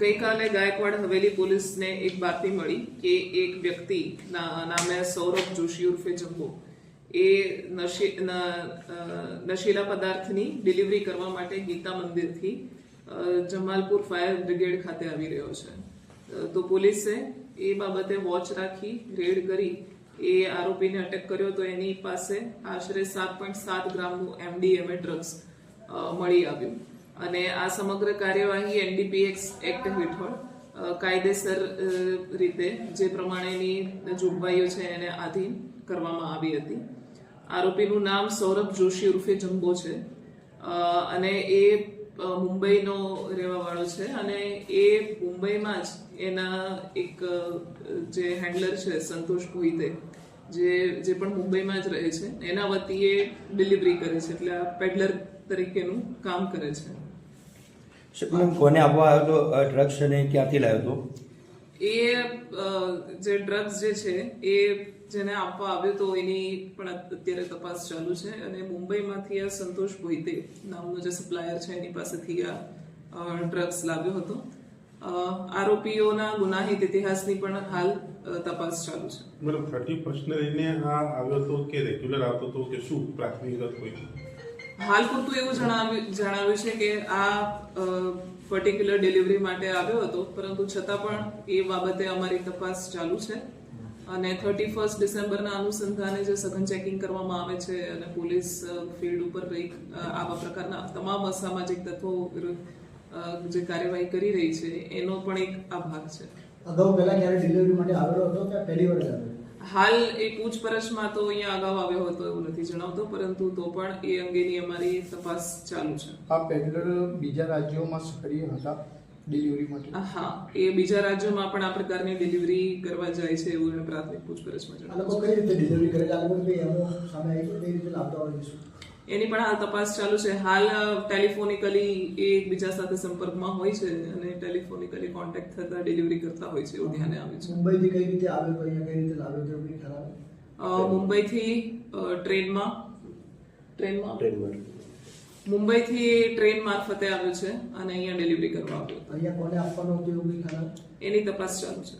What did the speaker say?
ગઈકાલે ગાયકવાડ હવેલી પોલીસને એક બાતમી મળી કે એક વ્યક્તિ નામે સૌરભ જોશી ઉર્ફે જમ્બો એ નશી નશીલા પદાર્થની ડિલિવરી કરવા માટે ગીતા મંદિરથી જમાલપુર ફાયર બ્રિગેડ ખાતે આવી રહ્યો છે. તો પોલીસે એ બાબતે વોચ રાખી, રેડ કરી, એ આરોપીને અટક કર્યો તો એની પાસે આશરે સાત પોઈન્ટ સાત ગ્રામનું એમડીએમએ ડ્રગ્સ મળી આવ્યું. અને આ સમગ્ર કાર્યવાહી એનડીપીએક્સ એક્ટ હેઠળ કાયદેસર રીતે જે પ્રમાણેની જોગવાઈઓ છે એને આધીન કરવામાં આવી હતી. આરોપીનું નામ સૌરભ જોશી ઉર્ફે જમ્બો છે. અને એ મુંબઈનો રહેવાવાળો છે અને એ મુંબઈમાં જ એના એક જે હેન્ડલર છે સંતોષ ભોઈતે, જે જે પણ મુંબઈમાં જ રહે છે, એના વતી એ ડિલિવરી કરે છે, એટલે આ પેડલર તરીકેનું કામ કરે છે. મેમ કોને આપવા આવ્યો તો ડ્રગ્સ અને ક્યાંથી લાવ્યો હતો? એ જે ડ્રગ્સ જે છે એ જેને આપવા આવ્યો તો એની પણ અત્યારે તપાસ ચાલુ છે અને મુંબઈમાંથી આ સંતોષ ભોઈતે નામનો જે સપ્લાયર છે એની પાસેથી આ ડ્રગ્સ લાવ્યો હતો. આરોપીઓના ગુનાહિત ઇતિહાસની પણ હાલ તપાસ ચાલુ છે. મતલબ થર્ટી પ્રશ્ન લઈને આ આવ્યો હતો કે રેગ્યુલર આવતો હતો કે શું પ્રાથમિક કોઈ હાલ પૂરતું એવું જણાવ્યું જણાવ્યું છે કે આ પર્ટિક્યુલર ડિલિવરી માટે આવ્યો હતો, પરંતુ છતાં પણ એ બાબતે અમારી તપાસ ચાલુ છે. અને થર્ટી ફર્સ્ટ ડિસેમ્બરના અનુસંધાને જે સઘન ચેકિંગ કરવામાં આવે છે અને પોલીસ ફિલ્ડ ઉપર કંઈક આવા પ્રકારના તમામ અસામાજિક તત્વો વિરુદ્ધ જે કાર્યવાહી કરી રહી છે, એનો પણ એક આ ભાગ છે. અગાઉ પહેલા ક્યારે ડિલિવરી માટે આવેલો હતો કે પહેલી વાર આવ્યો હાલ એ પૂછપરછમાં તો અહીંયા અગાઉ આવ્યો હતો એવું નથી જણાવતો પરંતુ તો પણ એ અંગેની અમારી તપાસ ચાલુ છે. આ પેડલર બીજા રાજ્યોમાં સક્રિય હતા ડિલિવરી માટે? હા એ બીજા રાજ્યોમાં પણ આ પ્રકારની ડિલિવરી કરવા જાય છે એવું એને પ્રાથમિક પૂછપરછમાં આ જણાવ્યું કઈ રીતે ડિલિવરી કરે છે? આ લોકો સામે આવી કઈ રીતે લાવતા હોય છે? એની પણ હાલ તપાસ ચાલુ છે. હાલ ટેલિફોનિકલી એ એકબીજા સાથે સંપર્કમાં હોય છે અને ટેલિફોનિકલી કોન્ટેક્ટ થતા ડિલિવરી કરતા હોય છે એવું ધ્યાને આવે છે. મુંબઈથી કઈ રીતે આવ્યો તો અહીંયા કઈ રીતે લાવ્યો તો ખ્યાલ મુંબઈથી ટ્રેનમાં. ટ્રેનમાં? ટ્રેનમાં. મુંબઈથી ટ્રેન મારફતે આવ્યો છે અને અહીંયા ડિલિવરી કરવા આવ્યો અહીંયા કોને આપવાનો હતો એવું એની તપાસ ચાલુ છે.